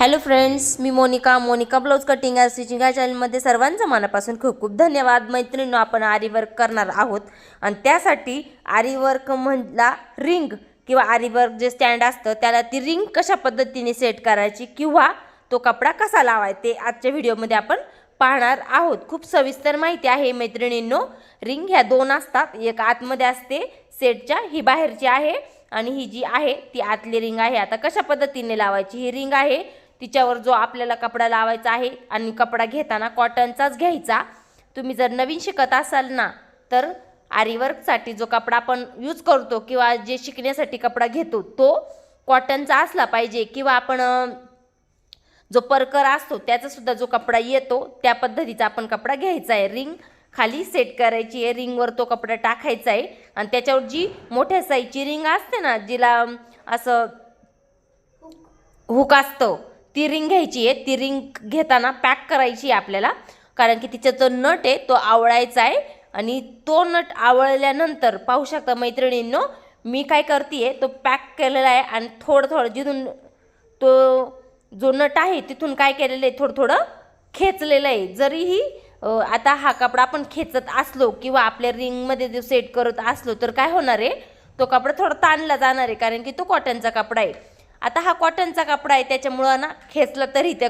Hello friends me Monika. Monika blouse cutting and stitching या चॅनलमध्ये सर्वांचं मनापासून खूप खूप धन्यवाद. मैत्रिणींनो आपण आरी वर्क करणार आहोत. आणि त्यासाठी आरी वर्क म्हणला रिंग किंवा आरी वर्क जे स्टँड असतं त्याला ती रिंग कशा पद्धतीने सेट करायची किंवा तो कपडा कसा लावाय ते आजच्या व्हिडिओमध्ये आपण पाहणार आहोत. खूप सविस्तर माहिती आहे मैत्रिणींनो. रिंग ह्या दोन असतात. एक आतमध्ये असते सेटच्या ही बाहेरची आहे आणि ही जी आहे ती आतली रिंग आहे. आता कशा पद्धतीने लावायची ही रिंग आहे तिच्यावर जो आपल्याला कपडा लावायचा आहे आणि कपडा घेताना कॉटनचाच घ्यायचा तुम्ही जर नवीन शिकत असाल ना तर आरीवर्कसाठी जो कपडा आपण यूज करतो किंवा जे शिकण्यासाठी कपडा घेतो तो कॉटनचा असला पाहिजे किंवा आपण जो परकर असतो त्याचासुद्धा जो कपडा येतो त्या पद्धतीचा आपण कपडा घ्यायचा आहे. रिंग खाली सेट करायची आहे. रिंगवर तो कपडा टाकायचा आहे. आणि त्याच्यावर जी मोठ्या साईजची रिंग असते ना जिला असं हुक असतं ती रिंग घ्यायची आहे. ती रिंग घेताना पॅक करायची आहे आपल्याला. कारण की तिचा जो नट आहे तो आवळायचा आहे. आणि तो नट आवळल्यानंतर पाहू शकता मैत्रिणींनो मी काय करते तो पॅक केलेला आहे आणि थोडं थोडं जिथून तो जो नट आहे तिथून काय केलेलं आहे थोडं थोडं खेचलेलं आहे. जरीही आता हा कपडा आपण खेचत असलो किंवा आपल्या रिंगमध्ये जो सेट करत असलो तर काय होणार आहे तो कपडा थोडा ताणला जाणार आहे. कारण की तो कॉटनचा कपडा आहे. आता हा कॉटनचा कपडा आहे त्याच्यामुळं ना खेचलं तरी त्या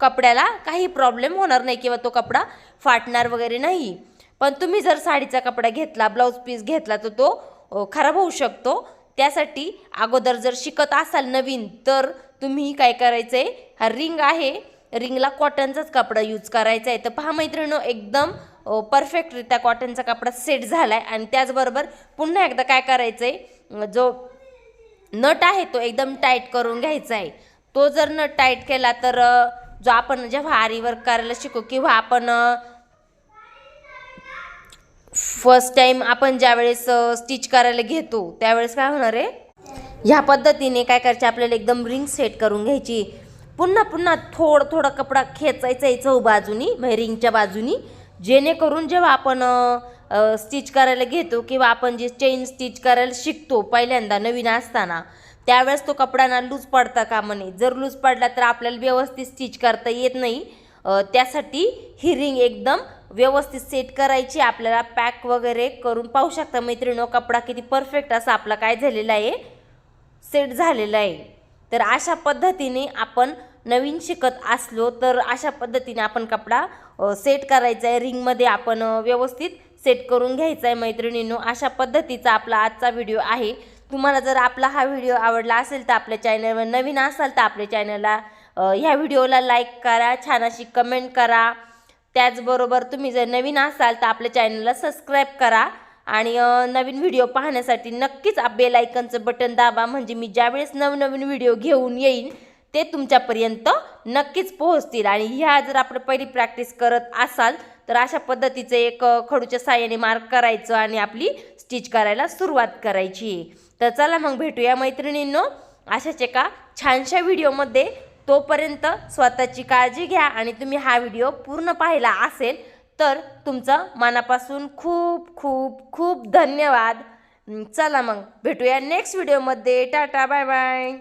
कपड्याला काही प्रॉब्लेम होणार नाही किंवा तो कपडा फाटणार वगैरे नाही. पण तुम्ही जर साडीचा कपडा घेतला ब्लाऊज पीस घेतला तर तो खराब होऊ शकतो. त्यासाठी अगोदर जर शिकत असाल नवीन तर तुम्ही काय करायचं आहे हा रिंग आहे. रिंगला कॉटनचाच कपडा यूज करायचा आहे. तर पहा मैत्रिणीनो एकदम परफेक्टरित्या कॉटनचा कपडा सेट झाला आहे आणि त्याचबरोबर पुन्हा एकदा काय करायचं आहे जो नट आहे तो एकदम टाईट करून घ्यायचा आहे. तो जर नट टाईट केला तर जो आपण जेव्हा आरीवर करायला शिकू किंवा आपण फर्स्ट टाईम आपण ज्यावेळेस स्टिच करायला घेतो त्यावेळेस काय होणार आहे? ह्या पद्धतीने काय करायचे? आपल्याला एकदम रिंग सेट करून घ्यायची. पुन्हा पुन्हा थोडं थोडं कपडा खेचायचा आहे चौ बाजूनी म्हणजे रिंगच्या बाजूनी. जेणेकरून जेव्हा आपण स्टिच करायला घेतो किंवा आपण जे चेन स्टिच करायला शिकतो पहिल्यांदा नवीन असताना त्यावेळेस तो कपडा ना लूज पडता कामा नये. जर लूज पडला तर आपल्याला व्यवस्थित स्टिच करता येत नाही. त्यासाठी ही रिंग एकदम व्यवस्थित सेट करायची. आपल्याला पॅक वगैरे करून पाहू शकता मैत्रिणो कपडा किती परफेक्ट असा आपला काय झालेला आहे. सेट झालेला आहे. तर अशा पद्धतीने आपण नवीन शिकत असलो तर अशा पद्धतीने आपण कपडा सेट करायचा आहे. रिंगमध्ये आपण व्यवस्थित सेट करून घ्यायचा आहे मैत्रिणींनो. अशा पद्धतीचा आपला आजचा व्हिडिओ आहे. तुम्हाला जर आपला हा व्हिडिओ आवडला असेल तर आपल्या चॅनलवर नवीन असाल तर आपल्या चॅनलला ह्या व्हिडिओला लाईक करा छान अशी कमेंट करा. त्याचबरोबर तुम्ही जर नवीन असाल तर आपल्या चॅनलला सबस्क्राईब करा. आणि नवीन व्हिडिओ पाहण्यासाठी नक्कीच बेल आयकनचं बटन दाबा. म्हणजे मी ज्यावेळेस नवनवीन व्हिडिओ घेऊन येईन ते तुमच्यापर्यंत नक्कीच पोहोचतील. आणि ह्या जर आपण पहिली प्रॅक्टिस करत असाल तर अशा पद्धतीचं एक खडूच्या साह्याने मार्क करायचं आणि आपली स्टिच करायला सुरुवात करायची. तर चला मग भेटूया मैत्रिणींनो. अशाच एका छानशा व्हिडिओमध्ये तोपर्यंत स्वतःची काळजी घ्या आणि तुम्ही हा व्हिडिओ पूर्ण पाहिला असेल तर तुमचं मनापासून खूप खूप खूप धन्यवाद. चला मग भेटूया नेक्स्ट व्हिडिओमध्ये टाटा बाय बाय.